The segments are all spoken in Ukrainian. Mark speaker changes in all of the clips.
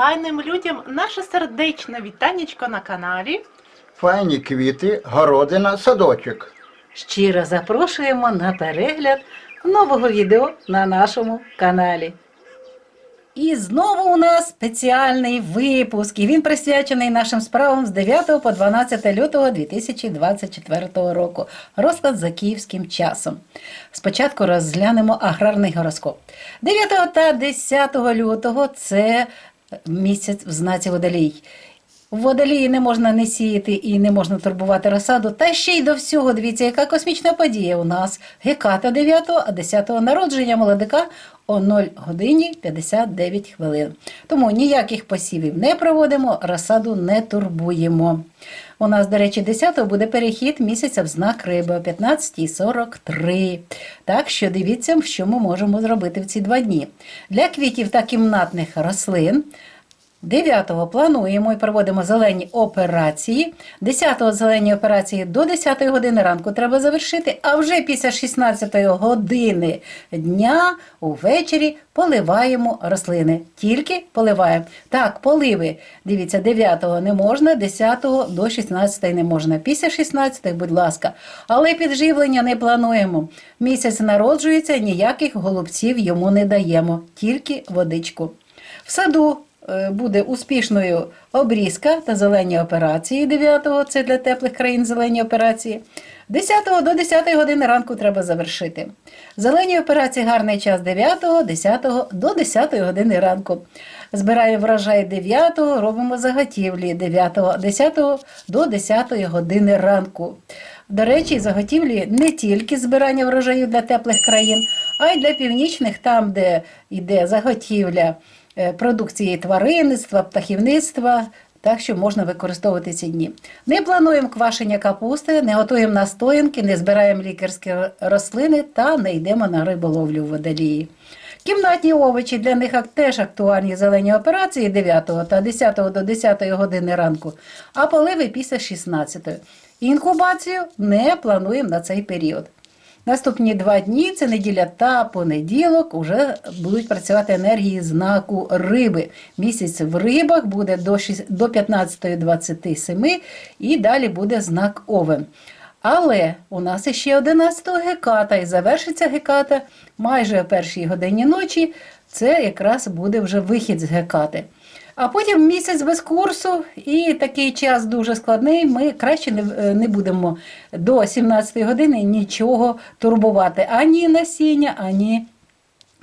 Speaker 1: файним людям наше сердечне вітанечко на каналі.
Speaker 2: Файні квіти, городина, садочок.
Speaker 3: Щиро запрошуємо на перегляд нового відео на нашому каналі. І знову у нас спеціальний випуск, і він присвячений нашим справам з 9 по 12 лютого 2024 року. Розклад за київським часом. Спочатку розглянемо аграрний гороскоп. 9 та 10 лютого це місяць в знаці водолій. Водолії не можна не сіяти і не можна турбувати розсаду. Та ще й до всього, дивіться, яка космічна подія у нас. Геката 9, а 10 народження молодика о 0 годині 59 хвилин. Тому ніяких посівів не проводимо, розсаду не турбуємо. У нас, до речі, 10-го буде перехід місяця в знак риби о 15.43. Так що дивіться, що ми можемо зробити в ці два дні. Для квітів та кімнатних рослин 9-го плануємо і проводимо зелені операції. 10-го зелені операції до 10-ї години ранку треба завершити, а вже після 16-ї години дня увечері поливаємо рослини. Тільки поливаємо. Так, поливи. Дивіться, 9-го не можна, 10-го до 16 не можна. Після 16-ї, будь ласка. Але підживлення не плануємо. Місяць народжується, ніяких голубців йому не даємо, тільки водичку. В саду буде успішною обрізка та зелені операції 9-го, це для теплих країн зелені операції. 10 до 10 години ранку треба завершити. Зелені операції гарний час 9, 10 до 10 години ранку. Збираємо врожай 9, робимо заготівлі 9, 10 до 10 години ранку. До речі, заготівлі не тільки збирання врожаю для теплих країн, а й для північних, там, де йде заготівля е, продукції тваринництва, птахівництва. Так що можна використовувати ці дні. Не плануємо квашення капусти, не готуємо настоянки, не збираємо лікарські рослини та не йдемо на риболовлю в водолії. Кімнатні овочі для них теж актуальні зелені операції 9 та 10 до 10 години ранку, а поливи після 16. Інкубацію не плануємо на цей період. Наступні два дні це неділя та понеділок. Уже будуть працювати енергії знаку риби. Місяць в рибах буде до шіс- до 15.27 і далі буде знак Овен. Але у нас іще 11 геката, і завершиться геката майже о першій годині ночі. Це якраз буде вже вихід з гекати. А потім місяць без курсу, і такий час дуже складний. Ми краще не, е, не будемо до 17 години нічого турбувати ані насіння, ані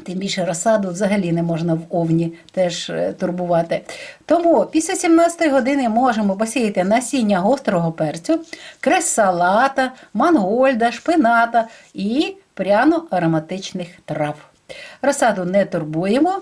Speaker 3: Тим більше розсаду взагалі не можна в овні теж е, турбувати. Тому після 17 години можемо посіяти насіння гострого перцю, крес-салата, мангольда, шпината і пряно-ароматичних трав. Розсаду не турбуємо.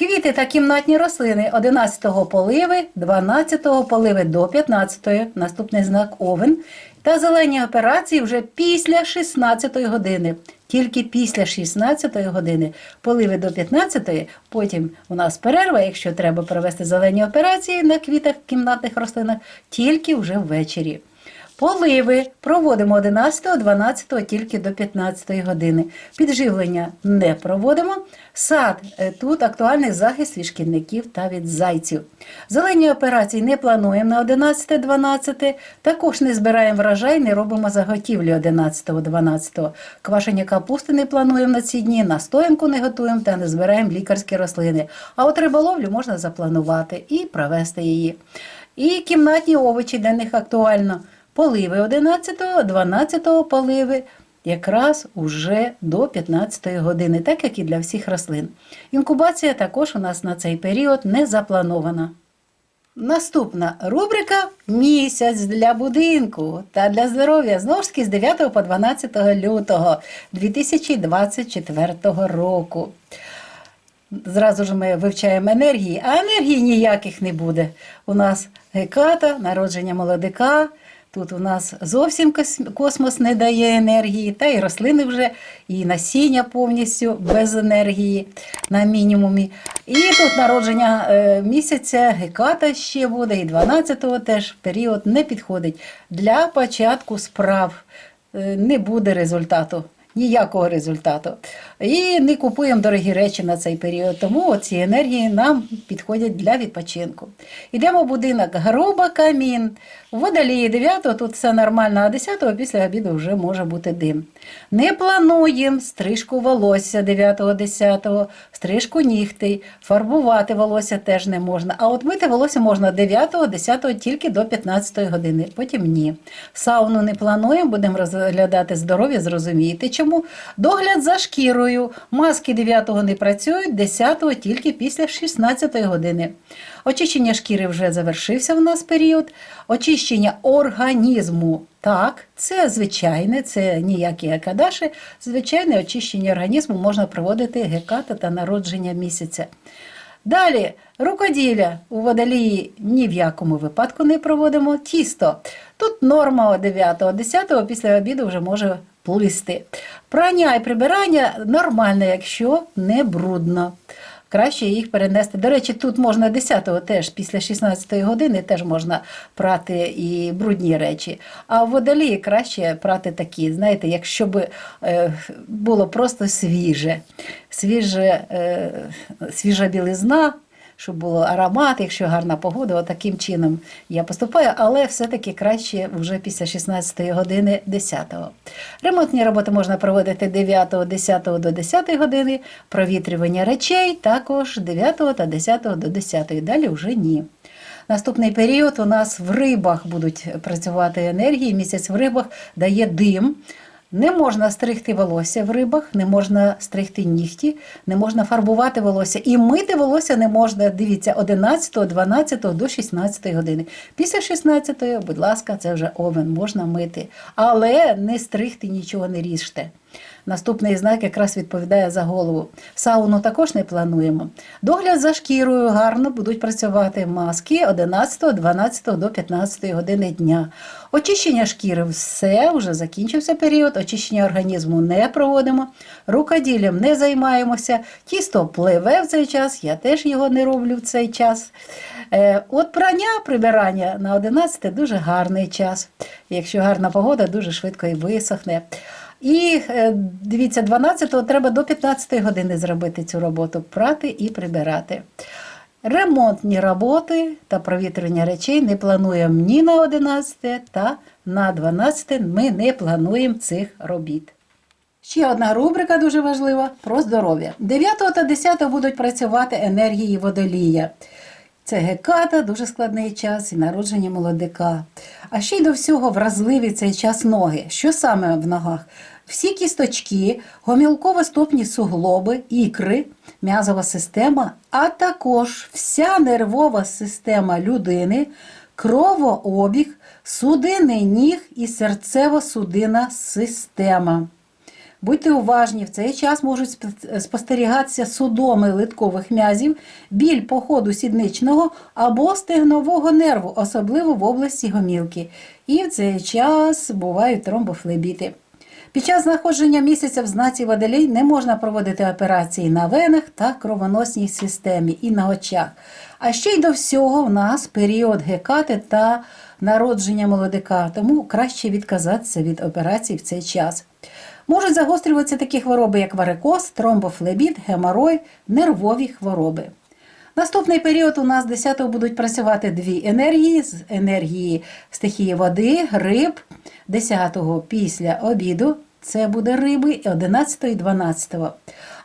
Speaker 3: Квіти та кімнатні рослини 11-го поливи, 12-го поливи до 15-ї, наступний знак овен. Та зелені операції вже після 16-ї години. Тільки після 16-ї години поливи до 15-ї, потім у нас перерва, якщо треба провести зелені операції на квітах кімнатних рослинах, тільки вже ввечері. Поливи проводимо 11, 12 тільки до 15 години. Підживлення не проводимо. Сад е, тут актуальний захист від шкідників та від зайців. Зелені операції не плануємо на 11, 12. Також не збираємо врожай, не робимо заготівлі 11, 12. Квашення капусти не плануємо на ці дні, настоянку не готуємо та не збираємо лікарські рослини. А от риболовлю можна запланувати і провести її. І кімнатні овочі для них актуально. Поливи 11-го, 12-го поливи якраз уже до 15 години, так як і для всіх рослин. Інкубація також у нас на цей період не запланована. Наступна рубрика Місяць для будинку та для здоров'я знову ж таки з 9 по 12 лютого 2024 року. Зразу ж ми вивчаємо енергії, а енергії ніяких не буде. У нас геката, народження молодика. Тут у нас зовсім космос не дає енергії, та і рослини вже, і насіння повністю без енергії на мінімумі. І тут народження е, місяця, геката ще буде, і 12-го теж період не підходить. Для початку справ е, не буде результату ніякого результату. І не купуємо дорогі речі на цей період, тому ці енергії нам підходять для відпочинку. Йдемо в будинок Груба камін. Водолії 9 тут все нормально, а 10 після обіду вже може бути дим. Не плануємо стрижку волосся 9-10, стрижку нігтей, фарбувати волосся теж не можна. А от мити волосся можна 9-10 тільки до 15 години, потім ні. Сауну не плануємо, будемо розглядати здоров'я, зрозумієте чому. Догляд за шкірою. Маски 9-го не працюють, 10-го тільки після 16-ї години. Очищення шкіри вже завершився в нас період. Очищення організму. Так, це звичайне, це ніякі акадаші. Звичайне очищення організму можна проводити геката та народження місяця. Далі, рукоділля у водолії ні в якому випадку не проводимо. Тісто. Тут норма 9-10 після обіду вже може плисти. Прання і прибирання нормально, якщо не брудно. Краще їх перенести. До речі, тут можна 10-го теж після 16-ї години теж можна прати і брудні речі. А в водолії краще прати такі, знаєте, якщо б е, було просто свіже, свіже е, свіжа білизна, щоб було аромат, якщо гарна погода, от таким чином я поступаю, але все-таки краще вже після 16 години 10-го. Ремонтні роботи можна проводити 9, 10 до 10 години, провітрювання речей також 9 та 10 до 10, далі вже ні. Наступний період у нас в рибах будуть працювати енергії. Місяць в рибах дає дим. Не можна стригти волосся в рибах, не можна стригти нігті, не можна фарбувати волосся. І мити волосся не можна, дивіться, 11, 12 до 16 години. Після 16, будь ласка, це вже овен, можна мити. Але не стригти нічого не ріжте. Наступний знак якраз відповідає за голову. Сауну також не плануємо. Догляд за шкірою гарно будуть працювати маски 11, 12 до 15 години дня. Очищення шкіри все, вже закінчився період. Очищення організму не проводимо. Рукоділлям не займаємося. Тісто пливе в цей час, я теж його не роблю в цей час. Е, От прання, прибирання на 11 дуже гарний час. Якщо гарна погода, дуже швидко і висохне. І е, дивіться, 12-го треба до 15 години зробити цю роботу прати і прибирати. Ремонтні роботи та провітрення речей не плануємо ні на 11 та на 12 ми не плануємо цих робіт. Ще одна рубрика дуже важлива про здоров'я. 9 та 10 будуть працювати енергії водолія. Це геката, дуже складний час і народження молодика. А ще й до всього вразливі цей час ноги. Що саме в ногах? Всі кісточки, гомілково-стопні суглоби, ікри, м'язова система, а також вся нервова система людини, кровообіг, судини ніг і серцево-судинна система. Будьте уважні, в цей час можуть спостерігатися судоми литкових м'язів, біль по ходу сідничного або стегнового нерву, особливо в області гомілки. І в цей час бувають тромбофлебіти. Під час знаходження місяця в знаці водолій не можна проводити операції на венах та кровоносній системі і на очах. А ще й до всього в нас період гекати та народження молодика, тому краще відказатися від операцій в цей час. Можуть загострюватися такі хвороби, як варикоз, тромбофлебіт, геморой, нервові хвороби. Наступний період у нас 10-го будуть працювати дві енергії. З енергії стихії води, риб, 10-го після обіду це буде риби, 11-го і 12-го.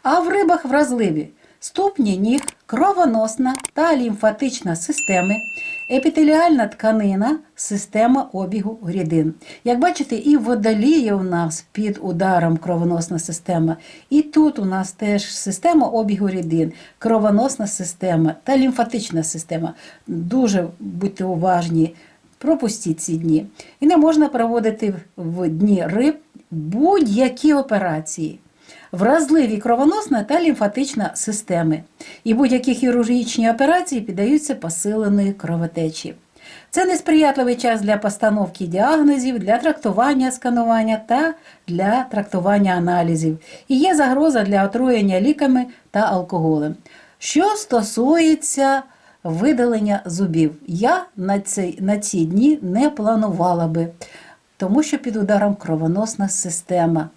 Speaker 3: А в рибах вразливі. Ступні ніг, кровоносна та лімфатична системи, епітеліальна тканина, система обігу рідин. Як бачите, і в водолії у нас під ударом кровоносна система, і тут у нас теж система обігу рідин, кровоносна система та лімфатична система. Дуже будьте уважні. Пропустіть ці дні. І не можна проводити в дні риб будь-які операції. Вразливі кровоносна та лімфатична системи. І будь-які хірургічні операції піддаються посиленої кровотечі. Це несприятливий час для постановки діагнозів, для трактування сканування та для трактування аналізів. І є загроза для отруєння ліками та алкоголем. Що стосується видалення зубів, я на ці, на ці дні не планувала би, тому що під ударом кровоносна система.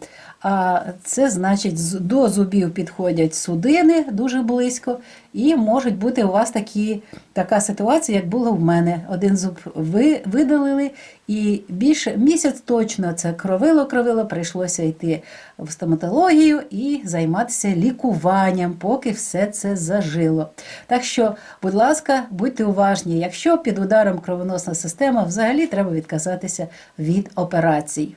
Speaker 3: А це значить, до зубів підходять судини дуже близько, і можуть бути у вас такі, така ситуація, як була в мене. Один зуб ви, видалили, і більше місяць точно це кровило, кровило, прийшлося йти в стоматологію і займатися лікуванням, поки все це зажило. Так що, будь ласка, будьте уважні, якщо під ударом кровоносна система, взагалі треба відказатися від операцій.